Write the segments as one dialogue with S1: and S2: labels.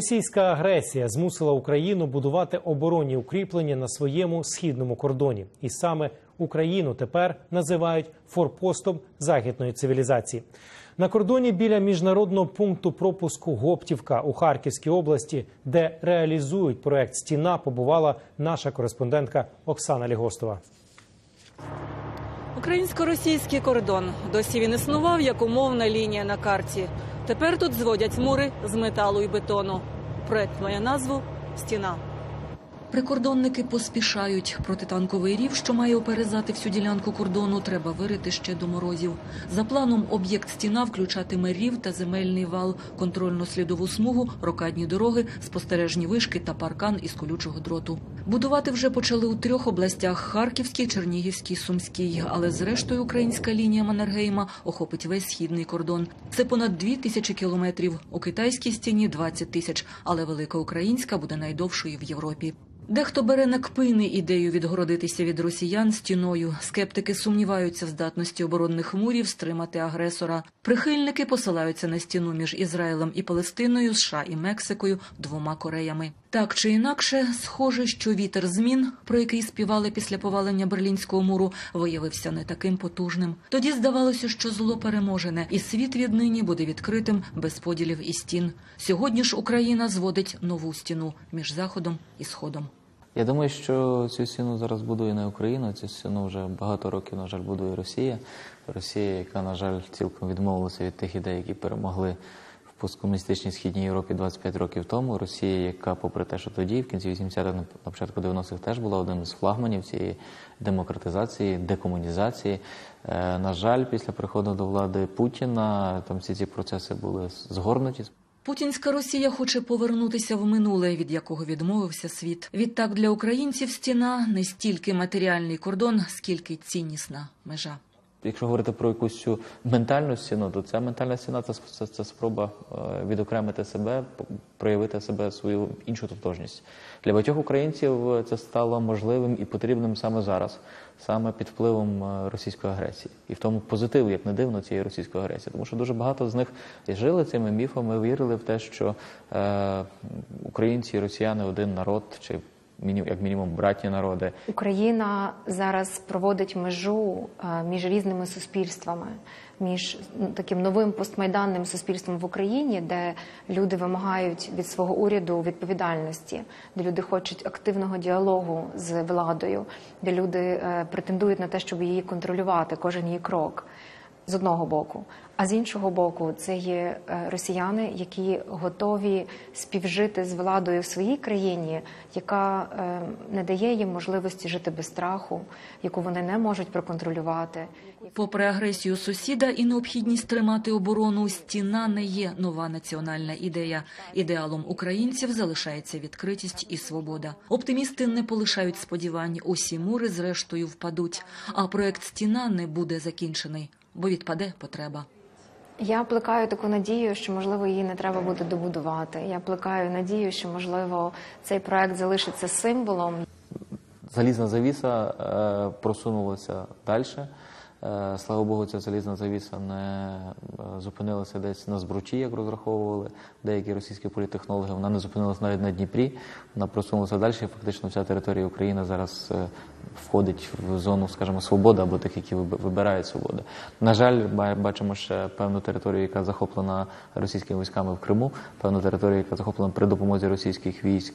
S1: Російська агресія змусила Україну будувати оборонні укріплення на своєму східному кордоні, і саме Україну тепер називають форпостом західної цивілізації. На кордоні біля міжнародного пункту пропуску Гоптівка у Харківській області, де реалізують проект Стіна, побувала наша кореспондентка Оксана Лігостова.
S2: Українсько-російський кордон. Досі він існував як умовна лінія на карті. Тепер тут зводять мури з металу і бетону. Проект має назву Стіна.
S3: Прикордонники поспішають. Протитанковий рів, що має оперезати всю ділянку кордону, треба вирити ще до морозів. За планом, об'єкт стіна включатиме рів та земельний вал, контрольно-слідову смугу, рокадні дороги, спостережні вишки та паркан із колючого дроту. Будувати вже почали у трьох областях: Харківській, Чернігівській, Сумській. Але зрештою українська лінія Маннергейма охопить весь східний кордон. Це понад дві тисячі кілометрів. У китайській стіні 20 тисяч, але велика українська буде найдовшою в Європі. Дехто бере на кпини ідею відгородитися від росіян стіною. Скептики сумніваються в здатності оборонних мурів стримати агресора. Прихильники посилаються на стіну між Ізраїлем і Палестиною, США і Мексикою, двома Кореями. Так чи інакше, схоже, що вітер змін, про який співали після повалення берлінського муру, виявився не таким потужним. Тоді здавалося, що зло переможене, і світ віднині буде відкритим без поділів і стін. Сьогодні ж Україна зводить нову стіну між заходом і сходом.
S4: Я думаю, що цю стіну зараз будує не Україна, цю стіну вже багато років, на жаль, будує Росія. Росія, яка, на жаль, цілком відмовилася від тих ідей, які перемогли посткомуністичній східній Європі 25 років тому. Росія, яка, попри те, що тоді, в кінці 80-х, на початку 90-х, теж була одним з флагманів цієї демократизації, декомунізації. Е, На жаль, після приходу до влади Путіна там всі ці процеси були згорнуті.
S3: Путінська Росія хоче повернутися в минуле, від якого відмовився світ. Відтак для українців стіна не стільки матеріальний кордон, скільки ціннісна межа.
S4: Якщо говорити про якусь цю ментальну стіну, то ця ментальна стіна це, це, це спроба е, відокремити себе, проявити себе свою іншу тотожність. Для багатьох українців це стало можливим і потрібним саме зараз, саме під впливом е, російської агресії, і в тому позитив, як не дивно, цієї російської агресії, тому що дуже багато з них жили цими міфами, вірили в те, що е, українці і росіяни один народ чи як мінімум братні народи.
S5: Україна зараз проводить межу е, між різними суспільствами, між ну, таким новим постмайданним суспільством в Україні, де люди вимагають від свого уряду відповідальності, де люди хочуть активного діалогу з владою, де люди е, претендують на те, щоб її контролювати, кожен її крок. З одного боку, а з іншого боку, це є е, росіяни, які готові співжити з владою в своїй країні, яка е, не дає їм можливості жити без страху, яку вони не можуть проконтролювати.
S3: Попри агресію сусіда і необхідність тримати оборону, стіна не є нова національна ідея. Ідеалом українців залишається відкритість і свобода. Оптимісти не полишають сподівань. Усі мури зрештою впадуть. А проект стіна не буде закінчений, бо відпаде потреба.
S5: Я плекаю таку надію, що можливо її не треба буде добудувати. Я плекаю надію, що можливо цей проект залишиться символом
S4: Залізна завіса е, просунулася далі. Е, слава Богу, ця залізна завіса не е, зупинилася десь на збручі, як розраховували деякі російські політехнологи. Вона не зупинилася навіть на Дніпрі. Вона просунулася далі. Фактично вся територія України зараз е, входить в зону, скажімо, свободи або тих, які виб- вибирають свободу. На жаль, бачимо ще певну територію, яка захоплена російськими військами в Криму, певну територію, яка захоплена при допомозі російських військ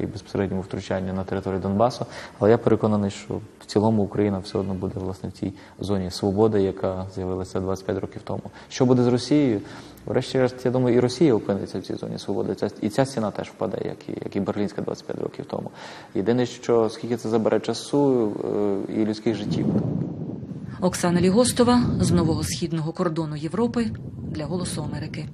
S4: і безпосередньому втручанні на територію Донбасу. Але я переконаний, що в цілому Україна все одно буде власне в цій зоні свободи, яка з'явилася 25 років тому. Що буде з Росією? Врешті-решт, я думаю, і Росія опиниться в цій зоні свободи. І ця стіна теж впаде, як і, як і Берлінська 25 років тому. Єдине, що скільки це забере часу е, і людських життів.
S3: Оксана Лігостова з нового східного кордону Європи для Голосу Америки.